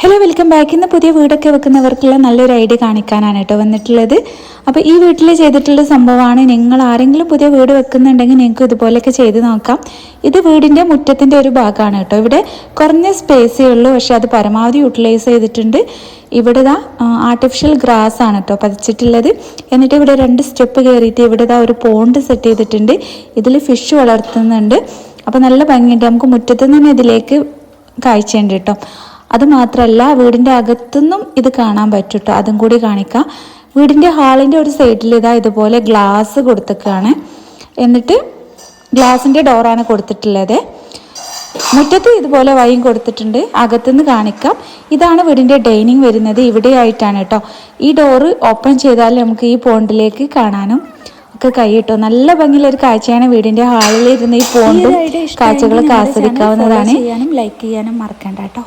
Hello welcome back ഇന്ന് പുതിയ വീടൊക്കെ വെക്കുന്നവർക്കുള്ള നല്ലൊരു ഐഡിയ കാണിക്കാനാണ് കേട്ടോ വന്നിട്ടുള്ളത്. അപ്പോൾ ഈ വീട്ടിൽ ചെയ്തിട്ടുള്ള സംഭവമാണ് നിങ്ങൾ ആരെങ്കിലും പുതിയ വീട് വെക്കുന്നുണ്ടെങ്കിൽ നിങ്ങൾക്ക് ഇതുപോലെയൊക്കെ ചെയ്ത് നോക്കാം. ഇത് വീടിന്റെ മുറ്റത്തിന്റെ ഒരു ഭാഗമാണ് കേട്ടോ. ഇവിടെ കുറഞ്ഞ സ്പേസേ ഉള്ളൂ പക്ഷെ അത് പരമാവധി യൂട്ടിലൈസ് ചെയ്തിട്ടുണ്ട്. ഇവിടെ ദാ ആർട്ടിഫിഷ്യൽ ഗ്രാസ് ആണ് കേട്ടോ പതിച്ചിട്ടുള്ളത്. എന്നിട്ട് ഇവിടെ രണ്ട് സ്റ്റെപ്പ് കയറിയിട്ട് ഇവിടെ ദാ ഒരു പോണ്ട് സെറ്റ് ചെയ്തിട്ടുണ്ട്. ഇതിൽ ഫിഷ് വളർത്തുന്നുണ്ട്. അപ്പോൾ നല്ല ഭംഗിയുണ്ട്. നമുക്ക് മുറ്റത്ത് നിന്ന് ഇതിലേക്ക് കാഴ്ചയുണ്ട് കേട്ടോ. അത് മാത്രമല്ല വീടിന്റെ അകത്തുനിന്നും ഇത് കാണാൻ പറ്റുട്ടോ. അതും കൂടി കാണിക്കാം. വീടിന്റെ ഹാളിന്റെ ഒരു സൈഡിൽ ഇതാ ഇതുപോലെ ഗ്ലാസ് കൊടുത്തേക്കാണ്. എന്നിട്ട് ഗ്ലാസിന്റെ ഡോറാണ് കൊടുത്തിട്ടുള്ളത്. മുറ്റത്ത് ഇതുപോലെ വൈയും കൊടുത്തിട്ടുണ്ട്. അകത്തുനിന്ന് കാണിക്കാം. ഇതാണ് വീടിന്റെ ഡൈനിങ് വരുന്നത്. ഇവിടെയായിട്ടാണ് കേട്ടോ. ഈ ഡോറ് ഓപ്പൺ ചെയ്താൽ നമുക്ക് ഈ പോണ്ടിലേക്ക് കാണാനും ഒക്കെ കൈയിട്ടോ നല്ല ഭംഗിയുള്ള ഒരു കാഴ്ചയാണ് വീടിന്റെ ഹാളിലിരുന്ന് ഈ പോണ്ടും കാഴ്ചകളൊക്കെ ആസ്വദിക്കാവുന്നതാണ്. ചെയ്യാനും ലൈക്ക് ചെയ്യാനും മറക്കണ്ട കേട്ടോ.